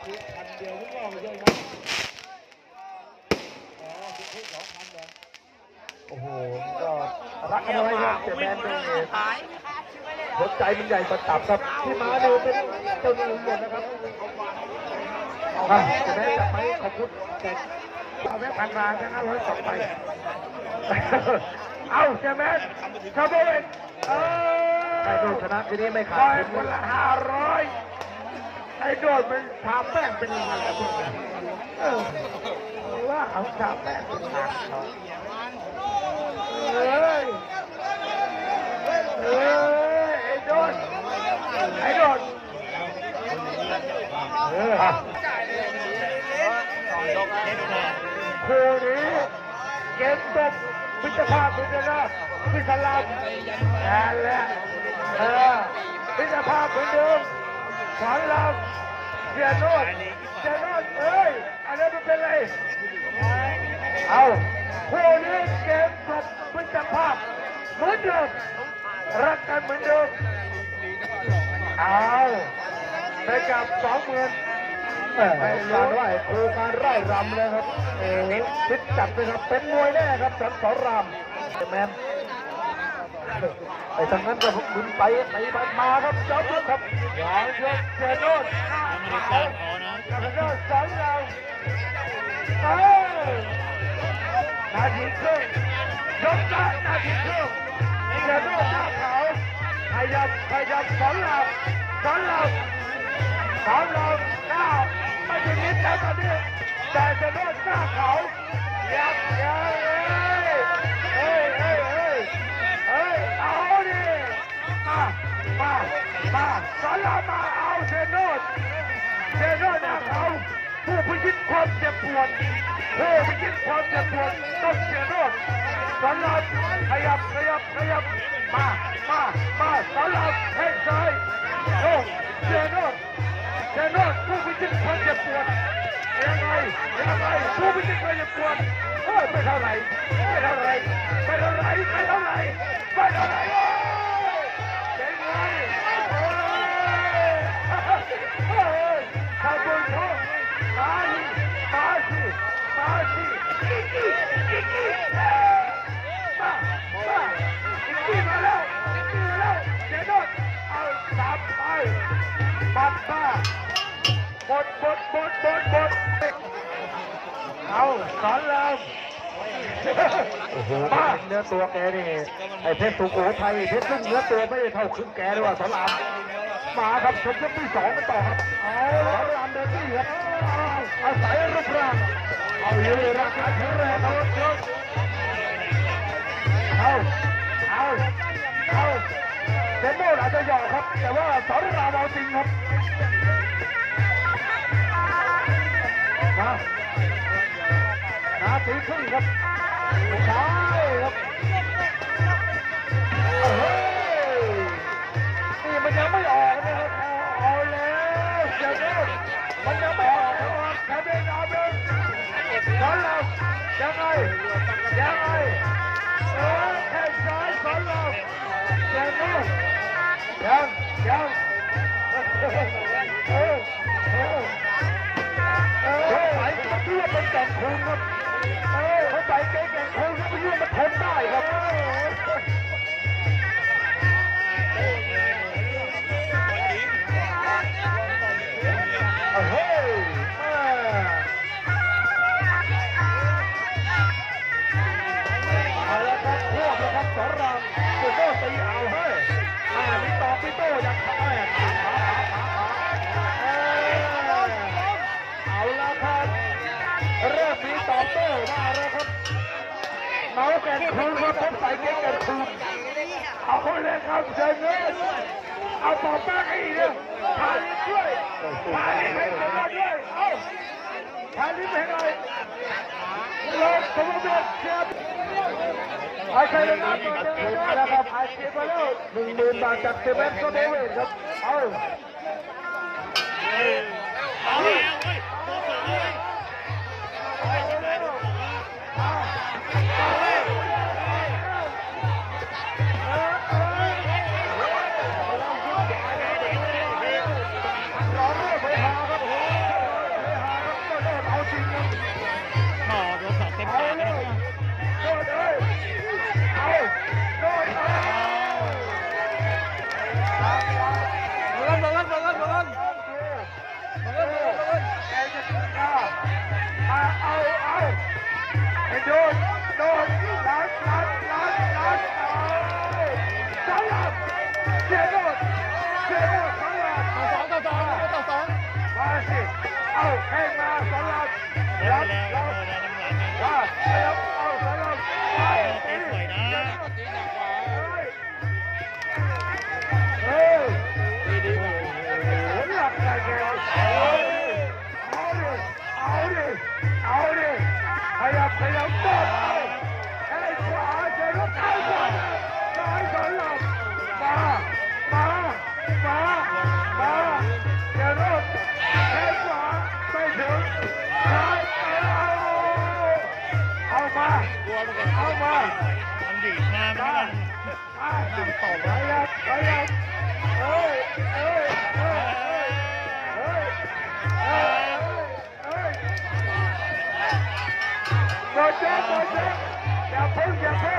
พันเดียวลูกน้องยนะโอ้โห ก็รักกันไว้ครับเจ็แมนเป็นเหัวใจมันใหญ่กว่าตับครับที่ม้าดูเป็นเจ้าหนุ่มหมดนะครับจะได้จับไปขอบคุณเจ็ดเอาแม่พันมาแค่ห้าร้อยสองไป เอาเจ็แมนครับวเออแต่ดูชนะที่นี่ไม่ขาดคนละห้าร้อย ไอ้โดดมันทาแป้งเป็นอะไรพวกนี้เออว่าเอาทาแป้งเป็นทางเขาเอ้ยเอ้ยไอ้โดดไอ้โดดเออคู่นี้เกมจบพิจภาพพิจารณาพิสลามนั่นแหละเออพิจภาพเหมือนเดิม สอนรามเสียโนดเสียโนดเอ้ยอันนั้นมันเป็นไร เอาคู่นี้เกมจบพิจภาพเหมือนเดิมรักกันเหมือนเดิมเอาไปกับสองหมื่นไม่การไหวครูการไร่รำเลยครับเออฟิตจัดเลยครับเป็นมวยแน่ครับสันสอนรามแมน ไอ้ทางนั้นก็คุณไปไปไปมาครับจอบครับยอมยกเสียโนดยังไม่ได้การขอนะเสียโนดสอนเราเอ้นาทีครึ่งยกได้นาทีครึ่งเสียโนดหน้าเขาขยับขยับสอนเราสอนเราสอนเราหน้าไม่ถึงนิดแล้วตอนนี้แต่เสียโนดหน้าเขายับยับ มาสอนรามาเอาเซโนดเซโนดนะเขาผู้พิชิตความเจ็บปวดผู้พิชิตความเจ็บปวดต้องเซโนดสอนเราขยับขยับขยับมามามาสอนเราให้ซ้ายโอ้เซโนดเซโนดผู้พิชิตความเจ็บปวดยังไงยังไงผู้พิชิตความเจ็บปวดเฮ้ยไม่เท่าไหร่ไม่เท่าไหร่ บดบดบดบดบดเอาสอนรามโอ้โหเนื้อตัวแกนี่ไอ้เพชรสุโขทัยเพชรลูกเนื้อตัวไม่ได้เท่าครึ่งแกด้วยว่าสอนราม มาครับชมยกที่สองกันต่อครับเอารามเดนที่ครับอาศัยรูปร่างเอาอยู่รักษาแข็งแรงเอายกเอาเอาเอาเซนโนอาจจะหยอกครับ แต่ว่าสอนรามเอาจริงครับมานาทีครึ่งครับซ้ายครับ ยังไงเออแค่ซ้ายสอนรามเสียโนยังยังเออเออเออเอสงอสัยเขาเชื่อเป็นแก่นคูณครับเออเขาใส่เกงแก่นคู เมาแก่นคูณครับผมใส่เกงแก่นคูณเอาเลยค แล้วเราโดนแล้วน้ำหลังนะว่าขยับเอาขยับไปตีสวยนะเฮ้ยโอ้ยหลับใจแกเอาดิเอาดิเอาดิเอาดิขยับขยับต้นเอาไอ้ขวาเจอรถเข้าขวาซ้ายสอนหลับมามามามา มามันดีดมาไม่ได้มาต่อไปยับไปยับเฮ้ยเฮ้ยเฮ้ยเฮ้ยเฮ้ยเฮ้ยหมดแจ้งหมดแจ้ง